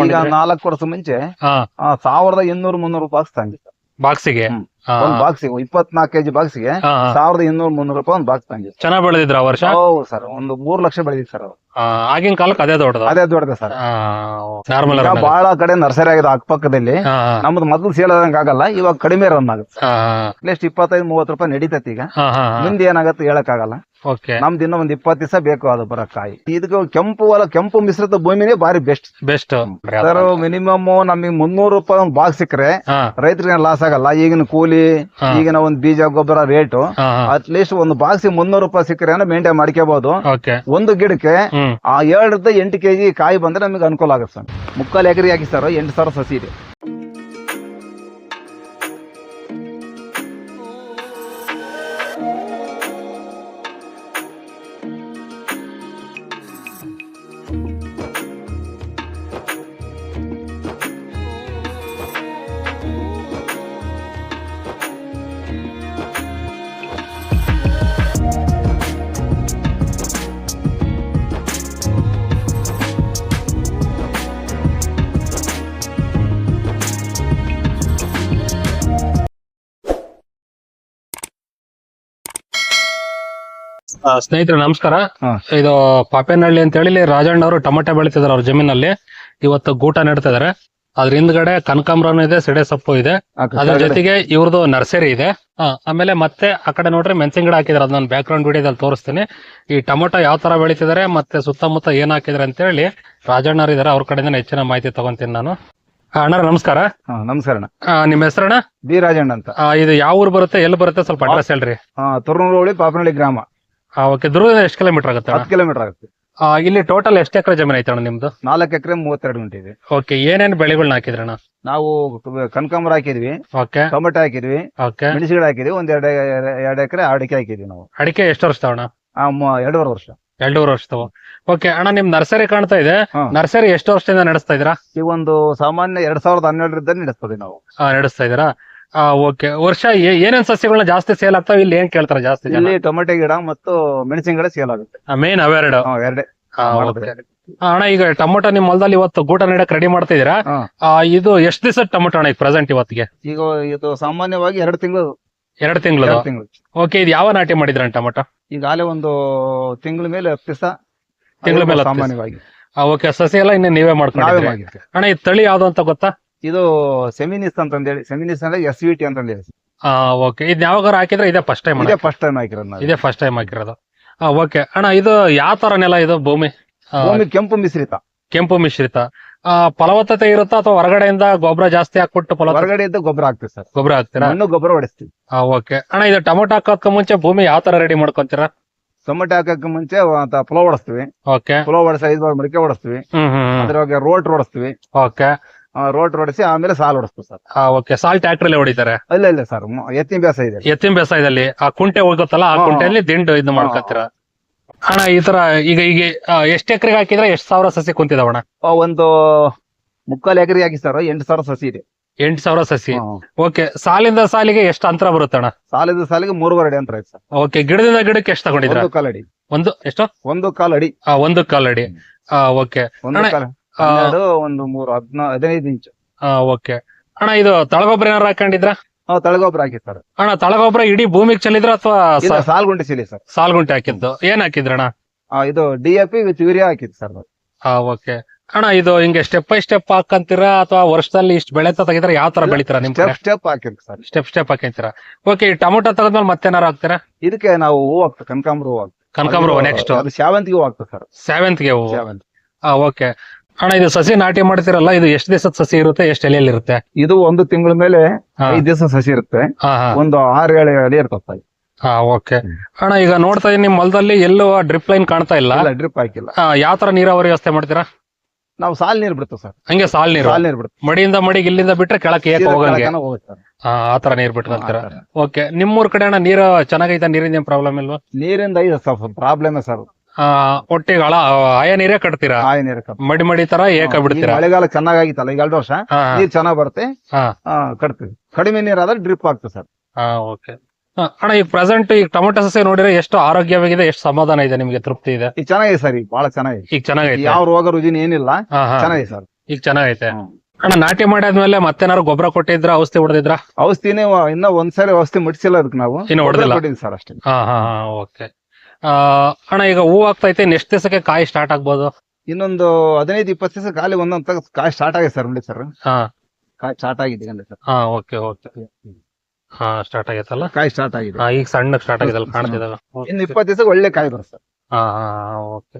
ಈಗ ನಾಲ್ಕು ವರ್ಷ ಮುಂಚೆ ಆ, ಸಾವಿರದ ಇನ್ನೂರು ಮುನ್ನೂರು ರೂಪಾಯಿ ತಂಗಿ ಬಾಕ್ಸಿಗೆ? ಬಾಕ್ಸ್ ಒಂದ್ ಬಾಕ್ಸಿಗೆ ಇಪ್ಪತ್ನಾಲ್ಕು ಕೆಜಿ ಬಾಕ್ಸಿಗೆ ಸಾವಿರದ ಇನ್ನೂರು ಮುನ್ನೂರು ರೂಪಾಯಿ ಒಂದ್ ಬಾಕ್ಸ್ ತಂಗಿ ಚೆನ್ನಾಗಿ ಬೆಳೆದಿದ್ರ ವರ್ಷ? ಹೌದು ಸರ್ ಒಂದು ಮೂರ್ ಲಕ್ಷ ಬೆಳೆದಿದೆ ಸರ್ ಆ, ಆಗಿನ ಕಾಲಕ್ಕೆ ಅದೇ ದೊಡ್ಡದು. ಅದೇ ದೊಡ್ಡದ ಸರ್. ನಾರ್ಮಲ್ ಈಗ ಬಹಳ ಕಡೆ ನರ್ಸರಿ ಆಗಿದೆ ಅಕ್ಕಪಕ್ಕದಲ್ಲಿ ನಮ್ದು ಮೊದಲು ಸೇಲ್ ಆದಂಗ ಆಗಲ್ಲ ಇವಾಗ ಕಡಿಮೆ ರನ್ ಆಗುತ್ತೆ. ಅಟ್ಲೀಸ್ಟ್ ಇಪ್ಪತ್ತೈದು ಮೂವತ್ತು ರೂಪಾಯಿ ನಡೀತೈತಿ ಈಗ. ಮುಂದೆ ಏನಾಗತ್ತೆ ಹೇಳಕ್ ಆಗಲ್ಲ. ಓಕೆ ನಮ್ದು ಇನ್ನೂ ಒಂದ್ ಇಪ್ಪತ್ತು ದಿವಸ ಬೇಕು ಅದು ಬರೋ ಕಾಯಿ. ಇದಕ್ಕೆ ಕೆಂಪು ಹೊಲ ಕೆಂಪು ಮಿಶ್ರಿತ ಭೂಮಿನೇ ಬಾರಿ ಬೆಸ್ಟ್ ಬೆಸ್ಟ್ ಸರ್ ಮಿನಿಮಮ್ ನಮಗೆ ಮುನ್ನೂರು ರೂಪಾಯಿ ಒಂದು ಬಾಕ್ಸ್ ಸಿಕ್ಕರೆ ರೈತರಿಗೆ ಲಾಸ್ ಆಗಲ್ಲ. ಈಗಿನ ಕೂಲಿ ಹಾ. ಈಗಿನ ಒಂದು ಬೀಜ ಗೊಬ್ಬರ ರೇಟು ಅಟ್ಲೀಸ್ಟ್ ಒಂದು ಬಾಕ್ಸ್ ಮುನ್ನೂರು ರೂಪಾಯಿ ಸಿಕ್ಕರೆ ಮೇಂಟೈನ್ ಮಾಡ್ಕೋಬಹುದು ಓಕೆ ಒಂದು ಗಿಡಕ್ಕೆ ಹ್ಮ್. ಆ ಏಳರಿಂದ ಎಂಟು ಕೆಜಿ ಕಾಯಿ ಬಂದ್ರೆ ನಮಗೆ ಅನುಕೂಲ ಆಗುತ್ತೆ ಸರ್. ಮುಕ್ಕಾಲು ಎಕರೆ ಹಾಕಿ ಸರ್, ಎಂಟು ಸಾವಿರ ಸಸಿ ಇದೆ. ಆ, ಸ್ನೇಹಿತರೆ ನಮಸ್ಕಾರ. ಹಾ. ಇದು ಪಾಪೇನಹಳ್ಳಿ ಅಂತ ಹೇಳಿ ರಾಜಣ್ಣ ಅವರು ಟೊಮೆಟೊ ಬೆಳೀತಿದ್ದಾರೆ ಅವ್ರ ಜಮೀನಲ್ಲಿ. ಇವತ್ತು ಗೂಟ ನೆಡ್ತಿದಾರೆ ಅದ್ರ ಹಿಂದ್ಗಡೆ ಕನಕಾಂಬ್ರನು ಇದೆ ಸಿಡೆ ಸೊಪ್ಪು ಇದೆ. ಅದ್ರ ಜೊತೆಗೆ ಇವ್ರದ್ದು ನರ್ಸರಿ ಇದೆ. ಆ, ಆಮೇಲೆ ಮತ್ತೆ ಆ ಕಡೆ ನೋಡ್ರಿ ಮೆಣಸಿನ ಗಿಡ ಹಾಕಿದಾರೆ ಅದ್ ನಾನು ಬ್ಯಾಕ್ ಗ್ರೌಂಡ್ ವಿಡಿಯೋದಲ್ಲಿ ತೋರಿಸ್ತೀನಿ. ಈ ಟೊಮೊಟೊ ಯಾವ ತರ ಬೆಳಿತಿದಾರೆ ಮತ್ತೆ ಸುತ್ತಮುತ್ತ ಏನ್ ಹಾಕಿದಾರೆ ಅಂತ ಹೇಳಿ ರಾಜಣ್ಣವ್ರು ಇದಾರೆ. ಅವ್ರ ಕಡೆಯಿಂದ ಹೆಚ್ಚಿನ ಮಾಹಿತಿ ತಗೊಂತೀನಿ ನಾನು. ಆ, ಅಣ್ಣಾರ ನಮಸ್ಕಾರ. ಹಾ, ನಮಸ್ಕಾರ ಅಣ್ಣ. ಆ, ನಿಮ್ಮ ಹೆಸರಣ್ಣ? ಬಿ ರಾಜಣ್ಣ ಅಂತ. ಆ, ಇದು ಯಾವ ಊರು ಬರುತ್ತೆ ಎಲ್ಲಿ ಬರುತ್ತೆ? ಸ್ವಲ್ಪ ಅಡ್ರೆಸ್ ಹೇಳ್ರಿ. ತುರ್ನೂರೋಳಿ ಪಾಪನಹಳ್ಳಿ ಗ್ರಾಮ. ಓಕೆ ದುರ್ಗದಿಂದ ಎಷ್ಟು ಕಿಲೋಮೀಟರ್ ಆಗುತ್ತೆ? ಹತ್ತು ಕಿಲೋಮೀಟರ್ ಆಗುತ್ತೆ. ಆ, ಇಲ್ಲಿ ಟೋಟಲ್ ಎಷ್ಟು ಎಕರೆ ಜಮೀನು ಐತೆ ಅಣ್ಣ ನಿಮ್ದು? ನಾಲ್ಕು ಎಕರೆ ಮೂವತ್ತೆರಡು ಗಂಟೆ ಇದೆ. ಓಕೆ ಏನೇನ್ ಬೆಳೆಗಳನ್ನ ಹಾಕಿದ್ರಣ್ಣ ನಾವು ಕನಕಾಂಬರ ಹಾಕಿದ್ವಿ ಓಕೆ ಟೊಮೆಟೊ ಹಾಕಿದ್ವಿ ಓಕೆ ಮೆಣಸುಗಳು ಹಾಕಿದ್ವಿ ಒಂದ್ ಎರಡು ಎರಡು ಎಕರೆ ಅಡಿಕೆ ಹಾಕಿದ್ವಿ ನಾವು. ಅಡಿಕೆ ಎಷ್ಟು ವರ್ಷ ಅಣ್ಣ? ಆ, ಮ- ಎರಡೂವರೆ ವರ್ಷ. ಎರಡೂವರೆ ವರ್ಷದವು. ಓಕೆ ಅಣ್ಣ ನಿಮ್ ನರ್ಸರಿ ಕಾಣ್ತಾ ಇದೆ. ಹಾ. ನರ್ಸರಿ ಎಷ್ಟು ವರ್ಷದಿಂದ ನಡೆಸ್ತಾ ಇದ್ದೀರಾ? ಈ ಒಂದು ಸಾಮಾನ್ಯ ಎರಡ್ ಸಾವಿರದ ಹನ್ನೆರಡರಿಂದ ನಡೆಸ್ತದೆ ನಾವು. ಆ, ನಡೆಸ್ತಾ ಇದ್ದೀರಾ? ಓಕೆ. ವರ್ಷ ಏ- ಏನೇನ್ ಸಸ್ಯಗಳನ್ನ ಜಾಸ್ತಿ ಸೇಲ್ ಆಗ್ತಾವ? ಇಲ್ಲಿ ಏನ್ ಕೇಳ್ತಾರೆ ಜಾಸ್ತಿ ಜನ? ಇಲ್ಲಿ ಟೊಮೆಟೊ ಗಿಡ ಮತ್ತು ಮೆಣಸಿನ ಗಿಡ ಸೇಲ್ ಆಗುತ್ತೆ ಮೇನ್ ಅವೆರಡು. ಹಾ, ಎರಡೇ. ಆ, okay. ಆ, ಅಣ್ಣ ಈಗ ಟೊಮೊಟೊ ನಿಮ್ ಹೊಲದಲ್ಲಿ ಇವತ್ತು ಗೂಟ ನೀಡಕ್ ರೆಡಿ ಮಾಡ್ತಾ ಇದೀರಾ ಹಾ. ಆ, ಇದು ಎಷ್ಟು ದಿವಸ ಟೊಮೊಟೊ ಅಣ್ಣ ಈಗ ಪ್ರೆಸೆಂಟ್ ಇವತ್ತಿಗೆ? ಈಗ ಇದು ಸಾಮಾನ್ಯವಾಗಿ ಎರಡು ತಿಂಗಳು ಎರಡು ತಿಂಗಳು ಎರಡು ತಿಂಗಳು. ಓಕೆ ಇದು ಯಾವ ನಾಟಿ ಮಾಡಿದ್ರ ಟೊಮೊಟೊ? ಈಗಾಗಲೇ ಒಂದು ತಿಂಗಳ ಮೇಲೆ ಹತ್ತು ದಿವಸ. ತಿಂಗ್ಳ ಮೇಲೆ ಹತ್ತು ದಿವ್ಸ. ಸಾಮಾನ್ಯವಾಗಿ. ಓಕೆ ಸಸಿ ಎಲ್ಲ ಇನ್ನೇ ನೀವೇ ನಾವೇ ಮಾಡ್ಕೊಂಡಿದ್ರಿ ಮಾಡಿದ್ವಿ. ಅಣ್ಣ ಈ ತಳಿ ಯಾವ್ದು ಅಂತ ಗೊತ್ತಾ? ಇದು ಸೆಮಿನಿಸ್ ಹೇಳಿ ಸೆಮಿನಿಸ್ ಅಂದ್ರೆ ಎಸ್ ವಿ ಟಿ ಅಂತಂದೇಳಿ. ಓಕೆ ಇದು ಯಾವಾಗ ಹಾಕಿದ್ರೆ ಇದೇ ಫಸ್ಟ್ ಟೈಮ್ ಇದೇ ಫಸ್ಟ್ ಟೈಮ್ ಹಾಕಿರೋದು ನಾವು ಇದೇ ಫಸ್ಟ್ ಟೈಮ್ ಹಾಕಿರೋದು. ಓಕೆ ಅಣ್ಣ ಇದು ಯಾವ ತರ ನೆಲ ಇದು ಭೂಮಿ? ಆ, ಭೂಮಿ ಕೆಂಪು ಮಿಶ್ರಿತ. ಕೆಂಪು ಮಿಶ್ರಿತ. ಆ, ಫಲವತ್ತತೆ ಇರುತ್ತಾ ಅಥವಾ ಹೊರಗಡೆಯಿಂದ ಗೊಬ್ಬರ ಜಾಸ್ತಿ ಹಾಕ್ಬಿಟ್ಟು ಫಲವತ್ತತೆ? ಹೊರಗಡೆ ಇದ್ದ ಗೊಬ್ಬರ ಹಾಕ್ತಿವಿ ಸರ್. ಗೊಬ್ಬರ ಹಾಕ್ತೀರಾ? ಮಣ್ಣು ಗೊಬ್ಬರ ಹೊಡಿಸ್ತೀವಿ. ಓಕೆ ಅಣ್ಣ ಇದು ಟೊಮೊಟೊ ಹಾಕೋದ್ಕ ಮುಂಚೆ ಭೂಮಿ ಯಾವ ತರ ರೆಡಿ ಮಾಡ್ಕೊಂತೀರಾ? ಟೊಮೆಟೊ ಹಾಕಕ್ಕೆ ಮುಂಚೆ ಪುಲಾವ್ ಹೊಡಿಸ್ತೀವಿ. ಓಕೆ ಪುಲಾವ್ ಹೊಡಿಸಿ ಐದು ಬಾರ್ ಮಡಿಕೆ ಹೊಡಿಸ್ತೀವಿ. ಹ್ಮ್ ಹ್ಮ್ ಅದ್ರೊಳಗೆ ರೋಟ್ ಹೊಡಿಸ್ತೀವಿ. ಓಕೆ ರೋಟ್ ಹೊಡೆಸಿ ಆಮೇಲೆ ಸಾಲ್ ಹೊಡಿಸ್ತು ಸರ್. ಓಕೆ. ಸಾಲ್ ಟ್ಯಾಕ್ಟ್ರಲ್ಲಿ ಹೊಡಿತಾರೆ. ಇಲ್ಲ ಇಲ್ಲ ಸರ್. ಎತ್ತಿನ ಬೇಸ ಇದೆ ಎತ್ತಿನ ಬೇಸಾಯದಲ್ಲಿ ಆ ಕುಂಟೆ ಹೋಗುತ್ತಲ್ಲ ಆ ಕುಂಟೆ ಕುಂಟೆಯಲ್ಲಿ ದಿಂಡು ಇದು ಮಾಡ್ಕೊತೀರ? ಅಣ್ಣ ಈ ತರ ಈಗ ಈಗ ಎಷ್ಟು ಎಕರೆಗೆ ಹಾಕಿದ್ರೆ ಎಷ್ಟು ಸಾವಿರ ಸಸಿ ಕುಂತಿದಾವಣ್ಣ ಆ, ಒಂದು ಮುಕ್ಕಾಲು ಎಕರೆಗೆ ಹಾಕಿ ಸರ್ ಎಂಟು ಸಾವಿರ ಸಸಿ ಇದೆ. ಎಂಟು ಸಾವಿರ ಸಸಿ. ಓಕೆ. ಸಾಲಿಂದ ಸಾಲಿಗೆ ಎಷ್ಟು ಅಂತರ ಬರುತ್ತೆ ಅಣ್ಣ? ಸಾಲಿಂದ ಸಾಲಿಗೆ ಮೂರುವರೆ ಅಡಿ ಅಂತ ಆಯ್ತು ಸರ್. ಓಕೆ. ಗಿಡದಿಂದ ಗಿಡಕ್ಕೆ ಎಷ್ಟು ತಗೊಂಡಿದ್ರೆ ಒಂದು ಕಾಲು ಒಂದು ಎಷ್ಟು? ಒಂದು ಕಾಲು ಅಡಿ ಆ, ಒಂದು ಕಾಲಡಿ. ಅಡಿ ಓಕೆ. ಹನ್ನೆರಡು ಒಂದು ಮೂರು ಹದಿನಾ ಹದಿನೈದು ಇಂಚು ಓಕೆ. ಅಣ್ಣ ಇದು ತಳಗೊಬ್ಬರ ಏನಾರು ಹಾಕೊಂಡಿದ್ರ? ನಾವು ತಳಗೊಬ್ಬರ ಹಾಕಿ ಸರ್ ಅಣ್ಣ ತಳಗೊಬ್ಬರ ಇಡೀ ಭೂಮಿಗೆ ಚೆಲ್ಲಿದ್ರ ಅಥವಾ ಸಾಲ್ಗುಂಡಿ ಸಿಲಿ ಸರ್. ಸಾಲ್ಗುಂಟೆ ಹಾಕಿದ್ದು? ಏನ್ ಹಾಕಿದ್ರಣ್ಣ? ಇದು D A P with urea ಹಾಕಿದ್ ಸರ್ ಹಾ ಓಕೆ. ಅಣ್ಣ ಇದು ಹಿಂಗೆ ಸ್ಟೆಪ್ ಬೈ ಸ್ಟೆಪ್ ಹಾಕಂತೀರಾ ಅಥವಾ ವರ್ಷದಲ್ಲಿ ಇಷ್ಟು ಬೆಳೆ ತಗಿದ್ರೆ ಯಾವ ತರ ಬೆಳಿತೀರಾ ನಿಮ್ ಸ್ಟೆಪ್ ಸ್ಟೆಪ್ ಹಾಕಿದ್ ಸರ್. ಸ್ಟೆಪ್ ಸ್ಟೆಪ್ ಹಾಕಿರ್ತೀರಾ ಓಕೆ ಟೊಮೊಟೊ ತೆಗೆದ್ಮೇಲೆ ಮತ್ತೇನಾರು ಹಾಕ್ತೀರಾ? ಇದಕ್ಕೆ ನಾವು ಹೂ ಹಾಕ್ತೇವೆ ಕನಕಾಂಬ್ರ ಹೂ ಹಾಕ್ತೇವೆ. ಕನಕಾಂಬ್ರ ಹೂ ನೆಕ್ಸ್ಟ್ ಅದು ಸೇವಂತಿಗೆ ಹೂ ಹಾಕ್ತೇವೆ ಸರ್. ಹೂವು. ಹಾ ಓಕೆ. ಅಣ್ಣ ಇದು ಸಸಿ ನಾಟಿ ಮಾಡ್ತಿರಲ್ಲ ಇದು ಎಷ್ಟು ದಿವಸದ ಸಸಿ ಇರುತ್ತೆ ಎಷ್ಟು ಎಲೆಯಲ್ಲಿ ಇರುತ್ತೆ? ಇದು ಒಂದು ತಿಂಗಳ ಮೇಲೆ ಹಾ. ಐದ್ ದಿವಸ ಸಸಿ ಇರುತ್ತೆ. ಹಾ ಹಾ. ಒಂದು ಆರು ಏಳು ಎಲೆ ಇರ್ತದೆ. ಹಾ ಓಕೆ. ಅಣ್ಣ ಈಗ ನೋಡ್ತಾ ಇದೀನಿ ನಿಮ್ ಹೊಲದಲ್ಲಿ ಎಲ್ಲೂ ಡ್ರಿಪ್ ಲೈನ್ ಕಾಣ್ತಾ ಇಲ್ಲ. ಡ್ರಿಪ್ ಹಾಕಿಲ್ಲ. ಆ, ಯಾವ ತರ ನೀರಾವರಿ ವ್ಯವಸ್ಥೆ ಮಾಡ್ತೀರಾ? ನಾವು ಸಾಲ್ ನೀರು ಬಿಡ್ತೇವೆ ಸರ್. ಹಂಗೆ ಸಾಲ್ ನೀರು? ಸಾಲ್ ನೀರು ಬಿಡ್ತೇವೆ. ಮಡಿಯಿಂದ ಮಡಿಗೆ ಇಲ್ಲಿಂದ ಬಿಟ್ರೆ ಕೆಳಕ್ಕೆ ಏಕ ಹೋಗಂಗೆ. ಆ ಆ ತರ ನೀರ್ ಬಿಟ್ಕೊಂತೀರಾ. ಓಕೆ. ನಿಮ್ಮೂರ್ ಕಡೆ ಅಣ್ಣ ನೀರು ಚೆನ್ನಾಗೈತಾ ನೀರಿನ ಪ್ರಾಬ್ಲಮ್ ಇಲ್ವಾ? ನೀರಿಂದ ಐದು ಪ್ರಾಬ್ಲಮ್ ಸರ್. ಆ, ಒಟ್ಟಿಗೆ ಹಳ ಆಯ ನೀರೇ ಕಟ್ತೀರಾ? ಆಯ ನೀರು. ಮಡಿ ಮಡಿ ತರ ಏಕ ಈ ಬಿಡ್ತೀರಾ ಮಳೆಗಾಲ ಚೆನ್ನಾಗಾಗಿತ್ತಲ್ಲ ಈಗ ಎರಡು ವರ್ಷ ಹಾ. ನೀರ್ ಚೆನ್ನಾಗ್ ಬರುತ್ತೆ. ಹಾ. ಆ, ಕಟ್ತೀವಿ. ಕಡಿಮೆ ನೀರಾದ್ರೆ ಡ್ರಿಪ್ ಆಗ್ತದೆ ಸರ್. ಹಾ ಓಕೆ. ಅಣ್ಣ ಈಗ ಪ್ರೆಸೆಂಟ್ ಈಗ ಟೊಮೆಟೊ ಸಸಿ ನೋಡಿದ್ರೆ ಎಷ್ಟು ಆರೋಗ್ಯವಾಗಿದೆ ಎಷ್ಟು ಸಮಾಧಾನ ಇದೆ ನಿಮಗೆ ತೃಪ್ತಿ ಇದೆ? ಈಗ ಚೆನ್ನಾಗಿದೆ ಸರ್ ಈಗ ಬಹಳ ಚೆನ್ನಾಗಿದೆ. ಈಗ ಚೆನ್ನಾಗೈತೆ? ಯಾವ ರೋಗ ರುಜಿನ ಏನಿಲ್ಲ ಹಾ ಹಾ. ಚೆನ್ನಾಗಿದೆ ಸರ್. ಈಗ ಚೆನ್ನಾಗೈತೆ? ಹ್ಮ್. ಅಣ್ಣ ನಾಟಿ ಮಾಡಾದ್ಮೇಲೆ ಮತ್ತೇನಾರು ಗೊಬ್ಬರ ಕೊಟ್ಟಿದ್ರ ಔಷಧಿ ಹೊಡೆದಿದ್ರ? ಔಷಧಿನೇ ವ- ಇನ್ನ ಒಂದ್ಸರಿ ಔಷಧಿ ಮುಟ್ಸಿಲ್ಲ ಅದಕ್ಕೆ ನಾವು. ಇನ್ನು ಹೊಡ್ದಿಲ್ಲ? ಸರ್ ಅಷ್ಟೇ. ಹಾ ಹಾ ಹಾ ಓಕೆ. ಅಣ್ಣ ಈಗ ಹೂ ಆಗ್ತೈತೆ ನೆಕ್ಸ್ಟ್ ದಿವಸಕ್ಕೆ ಕಾಯಿ ಸ್ಟಾರ್ಟ್ ಆಗ್ಬೋದು. ಇನ್ನೊಂದು ಹದಿನೈದು ಇಪ್ಪತ್ತು ದಿವಸ ಖಾಲಿ ಒಂದೊಂದ್ ತಗ ಕಾಯಿ ಸ್ಟಾರ್ಟ್ ಆಗಿದೆ ಸರ್ ನೋಡಿ ಸರ್ ಹಾ. ಕಾಯಿ ಸ್ಟಾರ್ಟ್ ಆಗಿದೆ ಗಂಡ ಸರ್ ಹಾ ಓಕೆ ಓಕೆ ಹಾ ಸ್ಟಾರ್ಟ್ ಆಗೈತಲ್ಲ? ಕಾಯಿ ಸ್ಟಾರ್ಟ್ ಆಗಿದೆ. ಹಾ ಈಗ ಸಣ್ಣಗ್ ಸ್ಟಾರ್ಟ್ ಆಗಿದೆ ಕಾಣ್ತಿದಾವ. ಇನ್ನು ಇಪ್ಪತ್ತು ದಿವಸ ಒಳ್ಳೆ ಕಾಯಿ ಬರುತ್ತೆ ಸರ್ ಹಾ ಹಾ ಓಕೆ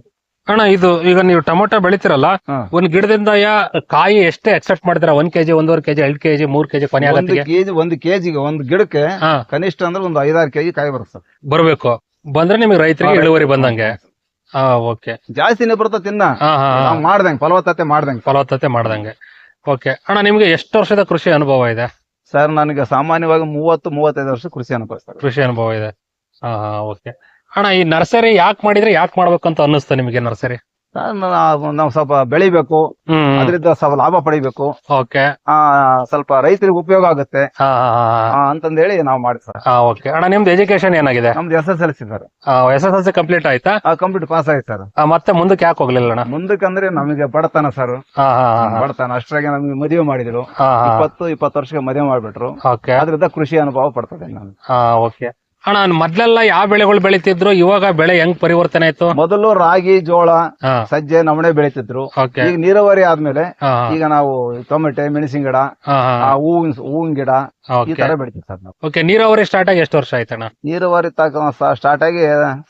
ಅಣ್ಣ ಇದು ಈಗ ನೀವು ಟೊಮೊಟೊ ಬೆಳಿತಿರಲ್ಲ ಹಾ. ಒಂದ್ ಗಿಡದಿಂದ ಯಾ ಕಾಯಿ ಎಷ್ಟೇ ಎಕ್ಸೆಪ್ಟ್ ಮಾಡಿದ್ರ ಒಂದ್ ಕೆಜಿ ಒಂದೂವರೆ ಕೆಜಿ ಎರಡ್ ಕೆಜಿ ಮೂರ್ ಕೆಜಿ ಕೊನೆ ಒಂದು ಆಗತ್ತಿಗೆ? ಕೆಜಿ ಒಂದು ಕೆಜಿಗೆ ಒಂದು ಗಿಡಕ್ಕೆ ಹಾ. ಕನಿಷ್ಠ ಅಂದ್ರೆ ಒಂದು ಐದಾರು ಕೆಜಿ ಕಾಯಿ ಬರುತ್ತೆ ಸರ್ ಬರ್ಬೇಕು. ಬಂದ್ರೆ ನಿಮಗೆ ರೈತರಿಗೆ ಇಳುವರಿ ಬಂದಂಗೆ. ಹಾ ಓಕೆ. ಜಾಸ್ತಿನೇ ಬರುತ್ತೆ ತಿನ್ನ? ಹಾ ಹಾ ಹಾ. ನಾವು ಮಾಡ್ದಂಗೆ ಫಲವತ್ತತೆ ಮಾಡ್ದಂಗೆ. ಫಲವತ್ತತೆ ಮಾಡ್ದಂಗೆ. ಓಕೆ. ಅಣ್ಣ ನಿಮ್ಗೆ ಎಷ್ಟು ವರ್ಷದ ಕೃಷಿ ಅನುಭವ ಇದೆ? ಸರ್ ನನಗೆ ಸಾಮಾನ್ಯವಾಗಿ ಮೂವತ್ತು ಮೂವತ್ತೈದು ವರ್ಷ ಕೃಷಿ ಅನುಭವ ಕೃಷಿ ಅನುಭವ ಇದೆ. ಹಾ ಹಾ ಓಕೆ. ಅಣ್ಣ ಈ ನರ್ಸರಿ ಯಾಕೆ ಮಾಡಿದ್ರೆ ಯಾಕೆ ಮಾಡ್ಬೇಕಂತ ಅನ್ನಿಸ್ತಾ ನಿಮಗೆ ನರ್ಸರಿ? ನಾವು ಸ್ವಲ್ಪ ಬೆಳಿಬೇಕು. ಹ್ಮ್ ಅದರಿಂದ ಸ್ವಲ್ಪ ಲಾಭ ಪಡಿಬೇಕು. ಓಕೆ. ಆ ಸ್ವಲ್ಪ ರೈತರಿಗೆ ಉಪಯೋಗ ಆಗುತ್ತೆ. ಹಾ ಹಾ ಹಾ ಆ, ಅಂತಂದೇಳಿ ನಾವು ಮಾಡಿ ಸರ್. ಹಾ ಓಕೆ. ಅಣ್ಣ ನಿಮ್ದು ಎಜುಕೇಶನ್ ಏನಾಗಿದೆ? ನಮ್ದು S S L C sir. S S L C complete ಆಯ್ತಾ? ಆ ಕಂಪ್ಲೀಟ್ ಪಾಸ್ ಆಯ್ತು ಸರ್. ಆ, ಮತ್ತೆ ಮುಂದಕ್ಕೆ ಯಾಕೆ ಹೋಗ್ಲಿಲ್ಲ ಅಣ್ಣ? ಮುಂದಕ್ಕಂದ್ರೆ ನಮಗೆ ಬಡತನ ಸರ್. ಹಾ ಹಾ ಹಾ ಬಡತನ ಅಷ್ಟ್ರಾಗೆ ನಮ್ಗೆ ಮದುವೆ ಮಾಡಿದ್ರು. ಹಾ ಹಾ ಇಪ್ಪತ್ತು ಇಪ್ಪತ್ತು ವರ್ಷಕ್ಕೆ ಮದುವೆ ಮಾಡ್ಬಿಟ್ರು. ಓಕೆ. ಅದರಿಂದ ಕೃಷಿ ಅನುಭವ ಪಡ್ತದೆ ನಾನು ಹಾ ಓಕೆ. ಅಣ್ಣ ಮೊದ್ಲೆಲ್ಲ ಯಾವ ಬೆಳೆಗಳು ಬೆಳಿತಿದ್ರು? ಇವಾಗ ಬೆಳೆ ಹೆಂಗ್ ಪರಿವರ್ತನೆ ಆಯ್ತು? ಮೊದಲು ರಾಗಿ ಜೋಳ ಹಾ. ಸಜ್ಜೆ ನವಣೆ ಬೆಳಿತಿದ್ರು. ಓಕೆ. ಈಗ ನೀರಾವರಿ ಆದ್ಮೇಲೆ ಹಾ ಈಗ ನಾವು ಟೊಮೆಟೆ ಮೆಣಸಿನ ಗಿಡ ಹಾ ಆ ಹೂವಿನ ಹೂವಿನ ಗಿಡ ಈ ಓಕೆ. ತರ ಬೆಳಿತೀವಿ ಸರ್ ನಾವು. ಓಕೆ ನೀರಾವರಿ ಸ್ಟಾರ್ಟ್ ಆಗಿ ಎಷ್ಟು ವರ್ಷ ಆಯ್ತಣ್ಣ ನೀರಾವರಿ ತಕ ಸ್ಟಾರ್ಟ್ ಆಗಿ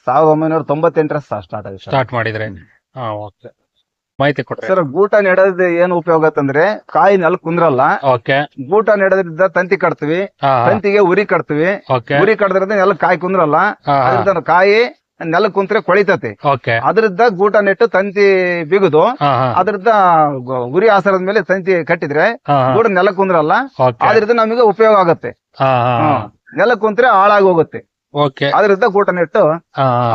ಸಾವಿರದ ಒಂಬೈನೂರ ತೊಂಬತ್ತೆಂಟರ ಸ್ಟಾರ್ಟ್ ಆಗಿದೆ ಸರ್. ಸ್ಟಾರ್ಟ್ ಮಾಡಿದ್ರೆ. ಹಾ ಓಕೆ. ಮಾಹಿತಿ ಕೊಡ್ರಿ. ಸರ್ ಗೂಟ ನೆಡೋದ್ ಏನ್ ಉಪಯೋಗ ಅಂತಂದ್ರೆ ಕಾಯಿ ನೆಲ ಕುಂದ್ರಲ್ಲ ಓಕೆ. ಗೂಟ ನೆಡದ್ರಿಂದ ತಂತಿ ಕಟ್ತೀವಿ ಹಾ ತಂತಿಗೆ ಉರಿ ಕಟ್ತೀವಿ ಓಕೆ. ಉರಿ ಕಟ್ಟದ್ರಿಂದ ನೆಲ ಕಾಯಿ ಕುಂದ್ರಲ್ಲ ಹಾ ಅದರಿಂದ ಕಾಯಿ ನೆಲ ಕುಂತ್ರೆ ಕೊಳಿತತಿ. ಓಕೆ. ಅದರಿಂದ ಗೂಟ ನೆಟ್ಟು ತಂತಿ ಬಿಗುದು ಹಾ ಹಾ. ಅದರಿಂದ ಗ- ಉರಿ ಆಸರದ ಮೇಲೆ ತಂತಿ ಕಟ್ಟಿದ್ರೆ ಹಾ ಗೂಡ ನೆಲ ಕುಂದ್ರಲ್ಲ ಓಕೆ. ಆದ್ರಿಂದ ನಮಗೆ ಉಪಯೋಗ ಆಗುತ್ತೆ. ಹಾ. ನೆಲ ಕುಂತ್ರೆ ಹಾಳಾಗಿ ಹೋಗುತ್ತೆ. ಓಕೆ. ಅದರಿಂದ ಗೂಟ ನೆಟ್ಟು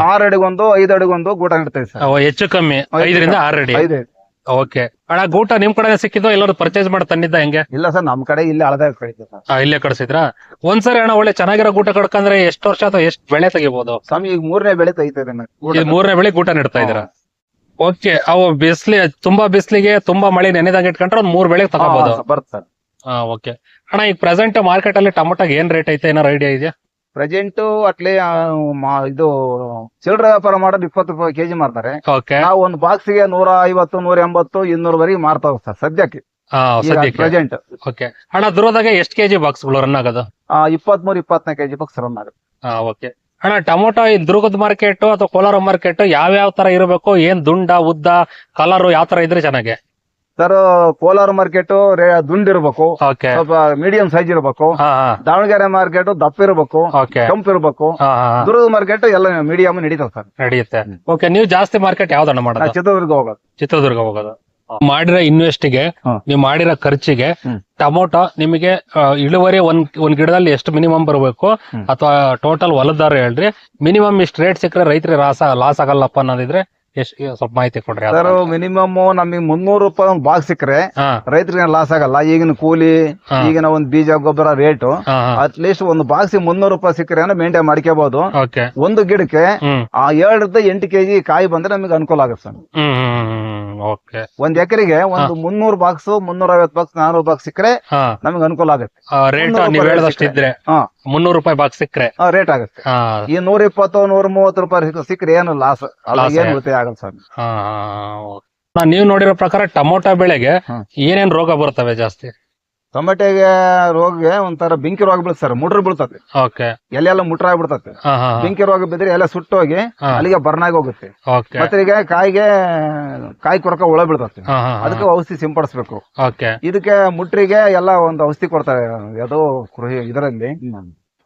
ಆರ್ ಅಡಿಗೊಂದು ಐದು ಅಡಿಗೊಂದು ಗೂಟ ನೆಡ್ತೇವೆ ಸರ್. ಹೆಚ್ಚು ಕಮ್ಮಿ ಐದು ಐದರಿಂದ ಆರು ಅಡಿ ಐದು. ಓಕೆ. ಅಣ್ಣ ಗೂಟ ನಿಮ್ ಕಡೆ ಸಿಕ್ಕಿದ್ದು ಎಲ್ಲರೂ ಪರ್ಚೇಸ್ ಮಾಡಿ ತಂದಿದ್ದ ಹೆಂಗೆ? ಇಲ್ಲ ಸರ್ ನಮ್ ಕಡೆ ಇಲ್ಲಿ ಅಳದ ಸರ್. ಆ, ಇಲ್ಲೇ ಕಳ್ಸಿದ್ರ? ಒಂದ್ಸರಿ ಅಣ್ಣ ಒಳ್ಳೆ ಚೆನ್ನಾಗಿರೋ ಗೂಟ ಕಡ್ಕಂದ್ರೆ ಎಷ್ಟು ವರ್ಷ ಅಥವಾ ಎಷ್ಟು ಬೆಳೆ ತೆಗಿಬಹುದು ಸ್ವಾಮಿ ಈಗ ಮೂರನೇ ಬೆಳೆ ತೆಗಿತದೆ ಇದು ಮೂರನೇ ಬೆಳೆ ಗೂಟ ನೆಡ್ತಾ ಇದ್ರ ಓಕೆ ಅವು ಬಿಸ್ಲಿ ತುಂಬಾ ಬಿಸ್ಲಿಗೆ ತುಂಬಾ ಮಳೆ ನೆನೆದಂಗೆ ಇಟ್ಕೊಂಡ್ರೆ ಒಂದ್ ಮೂರ್ ಬೆಳೆ ತಗೋಬಹುದು ಹಾ ಓಕೆ. ಅಣ್ಣ ಈಗ ಪ್ರೆಸೆಂಟ್ ಮಾರ್ಕೆಟ್ ಅಲ್ಲಿ ಟೊಮೊಟೊಗೆ ಏನ್ ರೇಟ್ ಐತೆ ಏನಾರ ಐಡಿಯಾ ಇದೆಯಾ? ಪ್ರೆಸೆಂಟ್ ಅಟ್ಲೆ ಆ, ಮಾ- ಇದು ಚಿಲ್ಲರೆ ವ್ಯಾಪಾರ ಮಾಡೋದು ಇಪ್ಪತ್ತು ರೂಪಾಯಿ ಕೆಜಿ ಮಾರ್ತಾರೆ. ಓಕೆ ನಾವು ಒಂದು ಬಾಕ್ಸ್ಗೆ ನೂರ ಐವತ್ತು ನೂರ ಎಂಬತ್ತು ಇನ್ನೂರವರೆಗೆ ಮಾರ್ತಾವ ಸರ್ ಸದ್ಯಕ್ಕೆ. ಸದ್ಯಕ್ಕೆ. ಪ್ರೆಸೆಂಟ್ ಓಕೆ ಅಣ್ಣ ದುರೋದಾಗ ಎಷ್ಟು ಕೆಜಿ ಬಾಕ್ಸ್ಗಳು ರನ್ ಆಗೋದು? ಇಪ್ಪತ್ಮೂರು ಇಪ್ಪತ್ನಾಲ್ಕು ಕೆಜಿ ಬಾಕ್ಸ್ ರನ್ ಆಗುತ್ತೆ. ಹಣ ಓಕೆ ಅಣ್ಣ ಟೊಮೊಟೊ ಈ ದುರ್ಗದ ಮಾರ್ಕೆಟ್ ಅಥವಾ ಕೋಲಾರ ಮಾರ್ಕೆಟ್ ಯಾವ ಯಾವ ತರ ಇರಬೇಕು? ಏನ್ ದುಂಡ ಉದ್ದ ಕಲರ್ ಯಾವ ತರ ಇದ್ರೆ ಚೆನ್ನಾಗಿ? ಸರ್ ಕೋಲಾರ ಮಾರ್ಕೆಟ್ ದುಂಡ್ ಇರ್ಬೇಕು. ಓಕೆ ಸ್ವಲ್ಪ ಮೀಡಿಯಂ ಸೈಜ್ ಇರ್ಬೇಕು. ದಾವಣಗೆರೆ ಮಾರ್ಕೆಟ್ ದಪ್ಪ ಇರ್ಬೇಕು. ಓಕೆ ಕೆಂಪು ಇರ್ಬೇಕು. ದುರ್ಗದ ಮಾರ್ಕೆಟ್ ಎಲ್ಲ ಮೀಡಿಯಂ ನಡೀತಾವ ಸರ್ ನಡೆಯುತ್ತೆ ಓಕೆ ನೀವು ಜಾಸ್ತಿ ಮಾರ್ಕೆಟ್ ಯಾವ್ದನ್ನ ಮಾಡೋದು? ಚಿತ್ರದುರ್ಗ ಹೋಗೋದು. ಚಿತ್ರದುರ್ಗ ಹೋಗೋದು. ಮಾಡಿರೋ ಇನ್ವೆಸ್ಟ್ಗೆ. ನೀವು ಮಾಡಿರೋ ಖರ್ಚಿಗೆ. ಟೊಮೊಟೊ ನಿಮಗೆ ಇಳುವರಿ ಒಂದ್ ಒಂದ್ ಗಿಡದಲ್ಲಿ ಎಷ್ಟು ಮಿನಿಮಮ್ ಬರಬೇಕು? ಅಥವಾ ಟೋಟಲ್ ಹೊಲದಾರ ಹೇಳ್ರಿ ಮಿನಿಮಮ್ ಇಷ್ಟು ರೇಟ್ ಸಿಕ್ಕರೆ ರೈತರಿಗೆ ಲಾಸ್ ಆಗಲ್ಲಪ್ಪ ಅನ್ನೋದಿದ್ರೆ ಎಷ್ಟು ಸ್ವಲ್ಪ ಮಾಹಿತಿ ಕೊಡ್ರಿ ಸರ್ ಮಿನಿಮಮ್ ನಮಗೆ ಮುನ್ನೂರು ರೂಪಾಯಿ ಒಂದು ಬಾಕ್ಸ್ ಸಿಕ್ಕರೆ ಹಾ. ರೈತರಿಗೆ ಲಾಸ್ ಆಗಲ್ಲ. ಈಗಿನ ಕೂಲಿ. ಈಗಿನ ಒಂದು ಬೀಜ ಗೊಬ್ಬರ ರೇಟು ಹಾ ಹಾ. ಅಟ್ ಲೀಸ್ಟ್ ಒಂದು ಬಾಕ್ಸ್ ಮುನ್ನೂರು ರೂಪಾಯಿ ಸಿಕ್ಕರೆ ಮೇಂಟೈನ್ ಮಾಡ್ಕೋಬಹುದು ಓಕೆ ಒಂದು ಗಿಡಕ್ಕೆ ಹ್ಮ್. ಆ ಏಳರಿಂದ ಎಂಟು ಕೆಜಿ ಕಾಯಿ ಬಂದ್ರೆ ನಮಗೆ ಅನುಕೂಲ ಆಗುತ್ತೆ ಸರ್ ಹ್ಮ್ ಹ್ಮ್. ಓಕೆ ಒಂದ್ ಎಕರೆಗೆ ಒಂದು ಮುನ್ನೂರು ಬಾಕ್ಸ್ ಮುನ್ನೂರ ಐವತ್ತು ಬಾಕ್ಸ್ ನಾನೂರು ಬಾಕ್ಸ್ ಸಿಕ್ಕರೆ ನಮ್ಗೆ ಅನುಕೂಲ ಆಗುತ್ತೆ. ರೇಟ್ ನೀವು ನೀವ್ ರೂಪಾಯಿ ಹೇಳದಷ್ಟು ಇದ್ರೆ ಹಾ. ಮುನ್ನೂರು ರೂಪಾಯಿ ಬಾಕ್ಸ್ ಸಿಕ್ಕರೆ. ರೇಟ್ ಆಗುತ್ತೆ. ಈ ನೂರ ಇಪ್ಪತ್ತು ನೂರ ಮೂವತ್ತು ರೂಪಾಯಿ ಸಿಕ್ಕ- ಸಿಕ್ಕರೆ ಏನು ಲಾಸ್ ಏನು. ಉಳಿತಾಯ ಆಗಲ್ಲ ಸರ್ ನೀವು ನೋಡಿರೋ ಪ್ರಕಾರ ಟೊಮೊಟೊ ಬೆಳೆಗೆ. ಏನೇನ್ ರೋಗ ಬರ್ತವೆ ಜಾಸ್ತಿ? ಟೊಮೆಟೆಗೆ ರೋಗಗೆ ಒಂಥರ ಬೆಂಕಿ ರೋಗ ಬೀಳ್ತಾರೆ ಸರ್ ಮುಟ್ರ ಬೀಳ್ತದೆ. ಓಕೆ ಎಲೆ ಎಲ್ಲ ಮುಟ್ರ ಆಗ್ಬಿಡ್ತದೆ ಹಾ ಹಾ. ಬೆಂಕಿ ರೋಗ ಬಿದ್ರೆ ಎಲ್ಲ ಸುಟ್ಟೋಗಿ. ಅಲ್ಲಿಗೆ ಬರ್ನಾಗಿ ಹೋಗುತ್ತೆ. ಓಕೆ ಮತ್ತೆ ಈಗ ಕಾಯಿಗೆ ಕಾಯಿ ಕೊರಕ ಬೀಳ್ತದೆ. ಹಾ ಹಾ ಅದಕ್ಕೆ ಔಷಧಿ ಸಿಂಪಡಿಸ್ಬೇಕು. ಓಕೆ ಇದಕ್ಕೆ ಮುಟ್ರಿಗೆ ಎಲ್ಲ ಒಂದು ಔಷಧಿ ಕೊಡ್ತಾರೆ. ಯಾವುದೋ ಕೃಷಿ ಇದರಲ್ಲಿ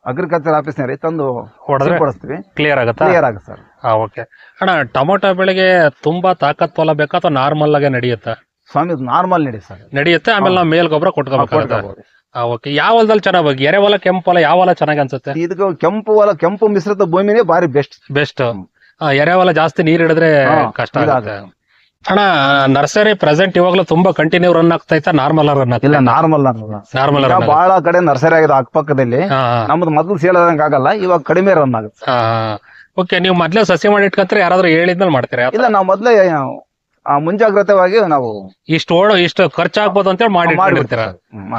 ಅಗ್ರಿಕಲ್ಚರ್ ಆಫೀಸ್ನಲ್ಲಿ ತಂದು ಕೊಡಿಸ್ತೀವಿ ಕ್ಲಿಯರ್ ಆಗುತ್ತೆ? ಕ್ಲಿಯರ್ ಆಗುತ್ತೆ ಸರ್. ಹಾ ಓಕೆ ಅಣ್ಣ ಟೊಮೊಟೊ ಬೆಳೆಗೆ ತುಂಬಾ ತಾಕತ್ ಹೊಲ ಬೇಕಾ ಅಥವಾ ನಾರ್ಮಲ್ ಆಗಿ ನಡೆಯುತ್ತೆ? ಸ್ವಾಮಿ ನಾರ್ಮಲ್ ನಡಿ ಸರ್. ನಡೆಯುತ್ತೆ ಆಮೇಲೆ ನಾವು ಮೇಲ್ ಗೊಬ್ಬರ ಕೊಟ್ಕೋಬೇಕಾಗುತ್ತೆ. ಓಕೆ. ಯಾವ ಹೊಲದಲ್ಲಿ ಚೆನ್ನಾಗಿ ಎರೆ ಹೊಲ ಕೆಂಪು ಹೊಲ ಯಾವ ಹೊಲ ಚೆನ್ನಾಗಿ ಅನ್ಸುತ್ತೆ? ಇದಕ್ಕೆ ಕೆಂಪು ಹೊಲ ಕೆಂಪು ಮಿಶ್ರಿತ ಭೂಮಿನೇ ಬಾರಿ ಬೆಸ್ಟ್ ಬೆಸ್ಟ್ ಎರೆ ಹೊಲ ಜಾಸ್ತಿ ನೀರ್ ಹಿಡಿದ್ರೆ ಕಷ್ಟ ಆಗುತ್ತೆ. ಅಣ್ಣ ನರ್ಸರಿ ಪ್ರೆಸೆಂಟ್ ಇವಾಗ್ಲೂ ತುಂಬಾ ಕಂಟಿನ್ಯೂ ರನ್ ಆಗ್ತೈತಾ ನಾರ್ಮಲ್ ರನ್ ಇಲ್ಲ ನಾರ್ಮಲ್ ನಾರ್ಮಲ್ ರನ್ ಬಹಳ ಕಡೆ ನರ್ಸರಿ ಆಗಿದೆ ಅಕ್ಕಪಕ್ಕದಲ್ಲಿ. ನಮ್ದು ಮೊದಲು ಸೇಲ್ ಆದಂಗೆ ಆಗಲ್ಲ ಇವಾಗ ಕಡಿಮೆ ರನ್ ಆಗುತ್ತೆ. ಓಕೆ ನೀವು ಮೊದ್ಲೇ ಸಸಿ ಮಾಡಿ ಇಟ್ಕೊಂಡ್ರೆ ಯಾರಾದ್ರೂ ಹೇಳಿದ್ಮೇಲೆ ಮಾಡ್ತೀರಾ? ಇಲ್ಲ ನಾವು ಮೊದಲೇ ಆ, ಮುಂಜಾಗ್ರತವಾಗಿ ನಾವು ಇಷ್ಟು ಓಡ ಇಷ್ಟು ಖರ್ಚಾಗ್ಬೋದು ಅಂತೇಳಿ ಮಾಡಿ ಮಾಡಿರ್ತೀರ. Hmm,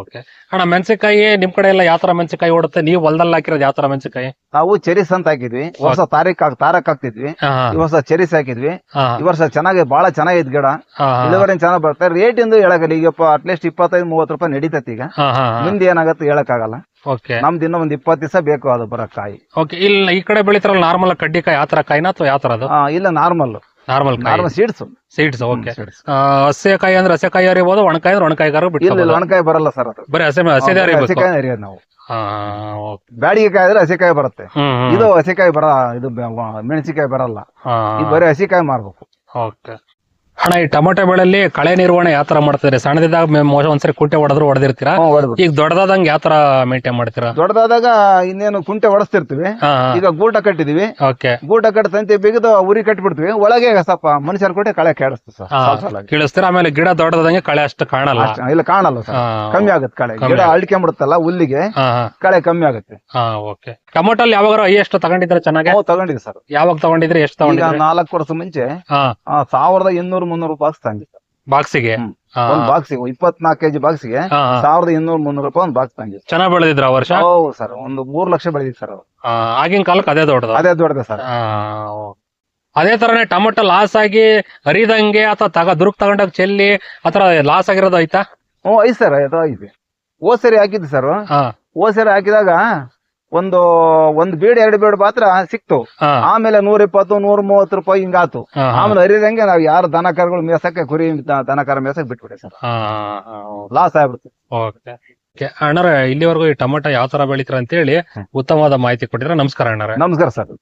okay. ಅಣ್ಣ ಮೆಣಸಿನಕಾಯಿ ನಿಮ್ ಕಡೆ ಎಲ್ಲ ಯಾವ ತರ ಮೆಣಸಿನಕಾಯಿ ಓಡುತ್ತೆ? ನೀವು ಹೊಲದಲ್ಲಿ ಹಾಕಿರೋದು ಯಾವ ತರ ಮೆಣಸಿನಕಾಯಿ? ನಾವು ಚೆರಿಸ್ ಅಂತ ಹಾಕಿದ್ವಿ. ವರ್ಷ ತಾರೀಕ್ ಹಾಕ್- ತಾರಕ್ ಹಾಕ್ತಿದ್ವಿ. ಹಾ ಈ ವರ್ಷ ಚೆರಿಸ್ ಹಾಕಿದ್ವಿ. ಹಾ. ಈ ವರ್ಷ ಚೆನ್ನಾಗಿ ಬಹಳ ಚೆನ್ನಾಗಿದ್ ಗಿಡ. ಹಾ ಇಳುವರಿ ಚೆನ್ನಾಗಿ ಬರುತ್ತೆ. ರೇಟ್ ಇಂದು ಹೇಳಕಲ್ಲ ಈಗ ಅಟ್ಲೀಸ್ಟ್ ಇಪ್ಪತ್ತೈದು ಮೂವತ್ತು ರೂಪಾಯಿ ನಡೀತೈತಿ ಈಗ. ಹಾ ಹಾ ಮುಂದೆ ಏನಾಗತ್ತೆ ಹೇಳಕ್ಕಾಗಲ್ಲ. ಓಕೆ. ನಮ್ದು ಇನ್ನೂ ಒಂದ್ ಇಪ್ಪತ್ತು ದಿವಸ ಬೇಕು ಅದು ಬರೋ ಕಾಯಿ. ಓಕೆ. ಇಲ್ಲ ಈ ಕಡೆ ಬೆಳಿತಾರಲ್ಲ ನಾರ್ಮಲ್ ಕಡ್ಡಿಕಾಯಿ ಆ ತರ ಕಾಯಿನ ಅಥವಾ ಯಾವ ಅದು ಆ, ಇಲ್ಲ normal normal normal seeds seeds okay ಹಸೆಕಾಯಿ ಅಂದ್ರೆ ಹಸೆಕಾಯಿ ಅರಿಬೋದು ಒಣಕಾಯಿ ಅಂದ್ರೆ ಇಲ್ಲ ಬಿಟ್ಟು ಒಣಕಾಯಿ ಬರಲ್ಲ ಸರ್ ಅದು. ಬರೀ ಹಸೆ ಹಸೆ ಅರಿಬೇಕು ಹಸಿಕಾಯಿ ನಾವು. ಬ್ಯಾಡಿಗೆ ಕಾಯಿ ಆದ್ರೆ ಹಸೆಕಾಯಿ ಬರುತ್ತೆ. ಇದು ಹಸೆಕಾಯಿ ಬರ ಇದು ಮೆಣಸಿಕಾಯಿ ಬರಲ್ಲ. ಬರೀ ಹಸಿಕಾಯಿ ಮಾರ್ಬೇಕು. ಓಕೆ ಅಣ್ಣ ಈ ಟೊಮೊಟೊ ಬೆಳೆಯಲ್ಲಿ ಕಳೆ ನಿರ್ವಹಣೆ ಯಾವ ತರ ಮಾಡ್ತಿದ್ರೆ ಸಣ್ಣದಿದ್ದಾಗ ಮೆ- ಮೊ- ಒಂದ್ಸರಿ ಕುಂಟೆ ಹೊಡೆದ್ರು ಹೊಡೆದಿರ್ತೀರಾ ಹ್ಮ್, ಹೊಡ್ದ್ಬಿಟ್ಟು. ಈಗ ದೊಡ್ಡದಾದಂಗ ಯಾವ ತರ ಮೇಂಟೈನ್ ಮಾಡ್ತೀರಾ? ದೊಡ್ಡದಾದಾಗ ಇನ್ನೇನು ಕುಂಟೆ ಹೊಡೆಸ್ತಿರ್ತೀವಿ ಹಾ ಈಗ ಗೂಟ ಕಟ್ಟಿದೀವಿ. ಓಕೆ. ಗೂಟ ಕಟ್ಟ ತಂತಿ ಬಿಗಿದು ಉರಿ ಕಟ್ಬಿಡ್ತೀವಿ. ಒಳಗೆ ಸ್ವಲ್ಪ ಮನುಷ್ಯರ ಕೊಟ್ಟೆ ಕಳೆ ಕೆಡಿಸ್ತು ಸರ್. ಕೀಳಿಸ್ತೀರಾ? ಆಮೇಲೆ ಗಿಡ ದೊಡ್ಡದಾದಂಗೆ ಕಳೆ ಅಷ್ಟು ಕಾಣಲ್ಲ. ಇಲ್ಲ ಕಾಣಲ್ಲ ಸರ್. ಹಾ ಕಮ್ಮಿ ಆಗುತ್ತೆ ಕಳೆ. ಗಿಡ ಅಳ್ಕೊಂಡ್ಬಿಡುತ್ತಲ್ಲ ಹುಲ್ಲಿಗೆ ಹಾ ಹಾ. ಕಳೆ ಕಮ್ಮಿ ಆಗುತ್ತೆ. ಹಾ ಓಕೆ. ಟೊಮೊಟೊಲ್ಲಿ ಯಾವಾಗ ಎಷ್ಟು ತಗೊಂಡಿದ್ರೆ ಚೆನ್ನಾಗಿ? ನಾವು ತಗೊಂಡಿದ್ವಿ ಸರ್. ಯಾವಾಗ ತಗೊಂಡಿದ್ರೆ? ಎಷ್ಟು ಈಗ ತಗೊಂಡಿದ್ರಿ? ನಾಲ್ಕು ವರ್ಷ ಮುಂಚೆ ಹಾ. ಆ, ಸಾವಿರದ ಇನ್ನೂರು ಮುನ್ನೂರು ರೂಪಾಯಿ ತಂದಿದ್ದ. ಬಾಕ್ಸಿಗೆ. ಒಂದ್ ಬಾಕ್ಸಿಗೆ ಇಪ್ಪತ್ನಾಲ್ಕು ಕೆಜಿ ಬಾಕ್ಸಿಗೆ. ಸಾವಿರದ ಇನ್ನೂರು ಮುನ್ನೂರು ರೂಪಾಯಿ ಒಂದು ಬಾಕ್ಸ್ ತಂದಿದ್ದ. ಚೆನ್ನಾಗಿ ಬೆಳೆದಿದ್ರ ಆ ವರ್ಷ? ಹೌದು ಸರ್ ಒಂದು ಮೂರ್ ಲಕ್ಷ ಬೆಳೆದಿದ್ರು ಸರ್ ಆಗಿನ ಕಾಲಕ್ಕೆ ಅದೇ ದೊಡ್ಡದು? ಅದೇ ದೊಡ್ಡದ ಸರ್. ಅದೇ ತರನೇ ಟೊಮೆಟೊ ಲಾಸ್ ಆಗಿ ಹರಿದಂಗೆ ಅಥವಾ ತಗ ದುರ್ಗ್ ತಗೊಂಡಾಗ ಚೆಲ್ಲಿ ಆತರ ಲಾಸ್ ಆಗಿರೋದು ಆಯ್ತಾ? ಹ್ಞೂ ಐ ಸರ್ ಅದು ಐದು ಹೋದ್ ಸರಿ ಹಾಕಿದ್ವಿ ಸರ್. ಓ ಹೋದ್ ಸರಿ ಹಾಕಿದಾಗ ಒಂದು ಒಂದ್ ಬೀಡ್ ಎರಡು ಬೀಡ್ ಮಾತ್ರ ಸಿಕ್ತು. ಆಮೇಲೆ ನೂರ ಇಪ್ಪತ್ತು ನೂರ ಮೂವತ್ತು ರೂಪಾಯಿ ಹಿಂಗಾತು. ಆಮೇಲೆ ಹರಿದಂಗೆ ನಾವು ಯಾರು ದನ ಕರುಗಳು ಮೇಸಕ್ಕೆ ಕುರಿ ದನಕರ ದನ ಕರ ಮೇಸಕ್ಕೆ ಬಿಟ್ಬಿಟ್ಟೆ ಸರ್ ಲಾಸ್ ಆಗ್ಬಿಡ್ತು. ಅಣ್ಣಾರೆ ಇಲ್ಲಿವರೆಗೂ ಈ ಟೊಮೆಟೊ ಯಾವ ತರ ಬೆಳಿತಾರ ಅಂತ ಹೇಳಿ ಉತ್ತಮವಾದ ಮಾಹಿತಿ ಕೊಟ್ಟಿದ್ರೆ. ನಮಸ್ಕಾರ ಅಣ್ಣಾರೆ. ನಮಸ್ಕಾರ ಸರ್.